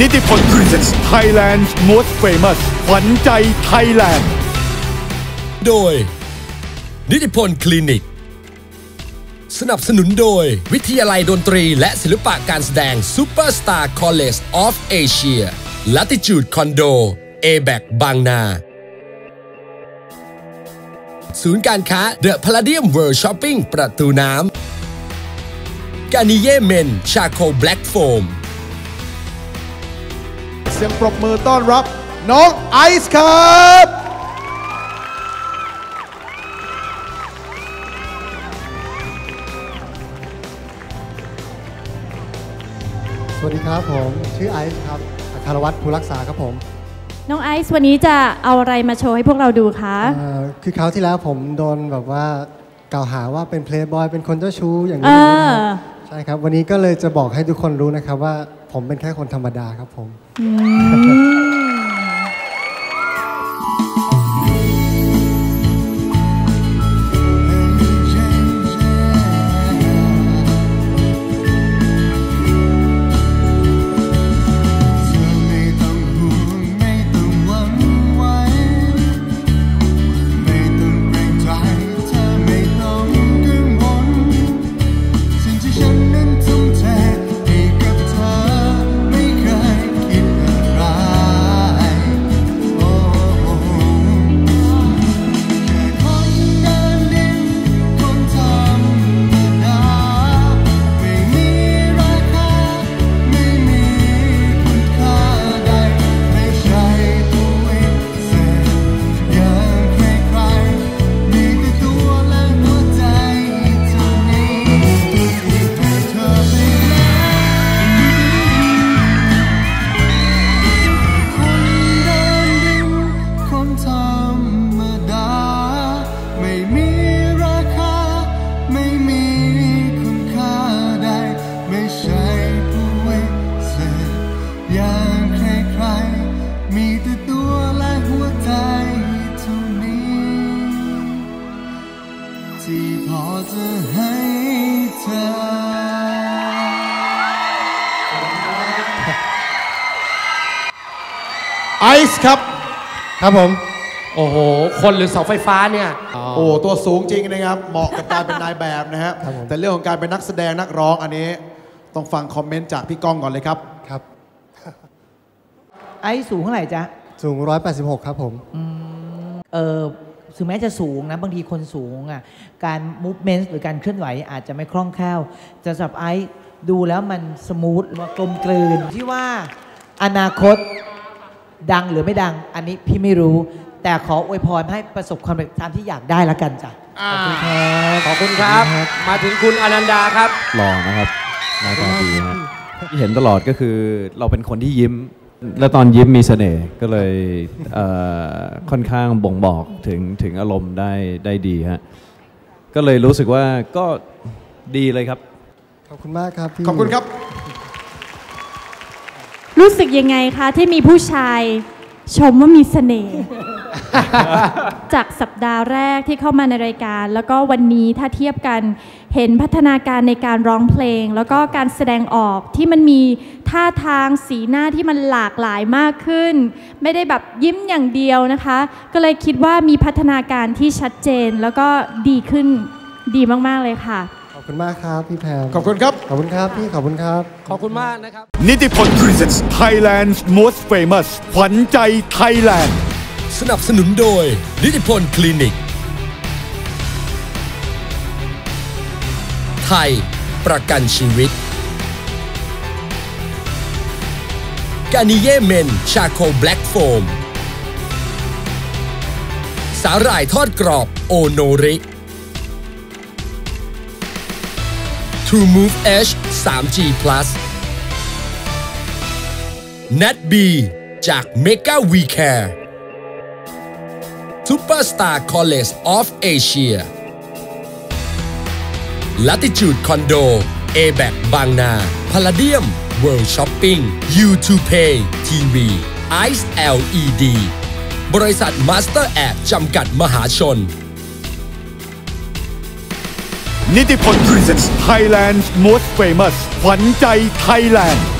นิติพล Presents Thailand's Most Famous ขวัญใจไทยแลนด์ โดย นิติพลคลินิก สนับสนุนโดย วิทยาลัยดนตรีและศิลปะการแสดง Superstar College of Asia Latitude Condo a b a c บางนา ศูนย์การค้า The Palladium World Shopping ประตูน้ำกานิเยเมนชาโคแบล็กโฟม เสียงปรบมือต้อนรับ น้องไอซ์ครับสวัสดีครับผมชื่อไอซ์ครับอัคารวัตรภูรักษาครับผม น้องไอซ์วันนี้จะเอาอะไรมาโชว์ให้พวกเราดูคะเอ่อคือคราวที่แล้วผมโดนแบบว่ากล่าวหาว่าเป็นเพลย์บอยเป็นคนเจ้าชู้อย่างเอนี้อนะครับใช่ครับ วันนี้ก็เลยจะบอกให้ทุกคนรู้นะครับว่า ผมเป็นแค่คนธรรมดาครับผม ที่พอจะให้เธอ ไอซ์ครับ ครับผม โอ้โห คนหรือเสาไฟฟ้าเนี่ย โอ้ตัวสูงจริงนะครับ เหมาะกับการเป็นนายแบบนะฮะ ครับผม แต่เรื่องของการเป็นนักแสดงนักร้องอันนี้ ต้องฟังคอมเมนต์จากพี่ก้องก่อนเลยครับ ครับ ไอ้สูงเท่าไหร่จ๊ะ สูง 186 ครับผม เออ ถึงแม้จะสูงนะบางทีคนสูงอะการ movement หรือการเคลื่อนไหวอาจจะไม่คล่องแคล่วแต่สำหรับไอ้ดูแล้วมันสมูทกลมกลืนที่ว่าอนาคตดังหรือไม่ดัง อันนี้พี่ไม่รู้ แต่ขออวยพรให้ประสบความสำเร็จตามที่อยากได้แล้วกันจ้ะอ่าขอบคุณครับขอบคุณครับ มาถึงคุณอนันดาครับ หล่อนะครับหน้าตาดีฮะที่เห็นตลอดก็คือเราเป็นคนที่ยิ้ม และตอนยิ้มมีเสน่ห์ก็เลยเอ่อค่อนข้างบ่งบอกถึงถึงอารมณ์ได้ได้ดีฮะก็เลยรู้สึกว่าก็ดีเลยครับ ขอบคุณมากครับพี่ขอบคุณครับ รู้สึกยังไงคะที่มีผู้ชาย ชมว่ามีเสน่ห์ จากสัปดาห์แรกที่เข้ามาในรายการ แล้วก็วันนี้ถ้าเทียบกันเห็นพัฒนาการในการร้องเพลง แล้วก็การแสดงออกที่มันมีท่าทางสีหน้าที่มันหลากหลายมากขึ้น ไม่ได้แบบยิ้มอย่างเดียวนะคะ ก็เลยคิดว่ามีพัฒนาการที่ชัดเจนแล้วก็ดีขึ้นดีมาก ๆ เลยค่ะ ขอบคุณมากครับพี่แพมขอบคุณครับ ขอบคุณครับพี่ขอบคุณครับ ขอบคุณมากนะครับ นิติพล Presents Thailand's Most Famous ขวัญใจไทยแลนด์ สนับสนุนโดย นิติพลคลินิก ไทย ประกันชีวิต กานิเยเมน ชาโคแบล็กโฟม สาหร่ายทอดกรอบ โอโนริ True Move H 3G Plus Nat B จาก Mega We Care Superstar College of Asia Latitude Condo a b a c บางนา Palladium World Shopping U2Pay TV Ice LED บริษัท Master App จำกัดมหาชน นิติพล Presents Thailand's Most Famous ขวัญใจไทยแลนด์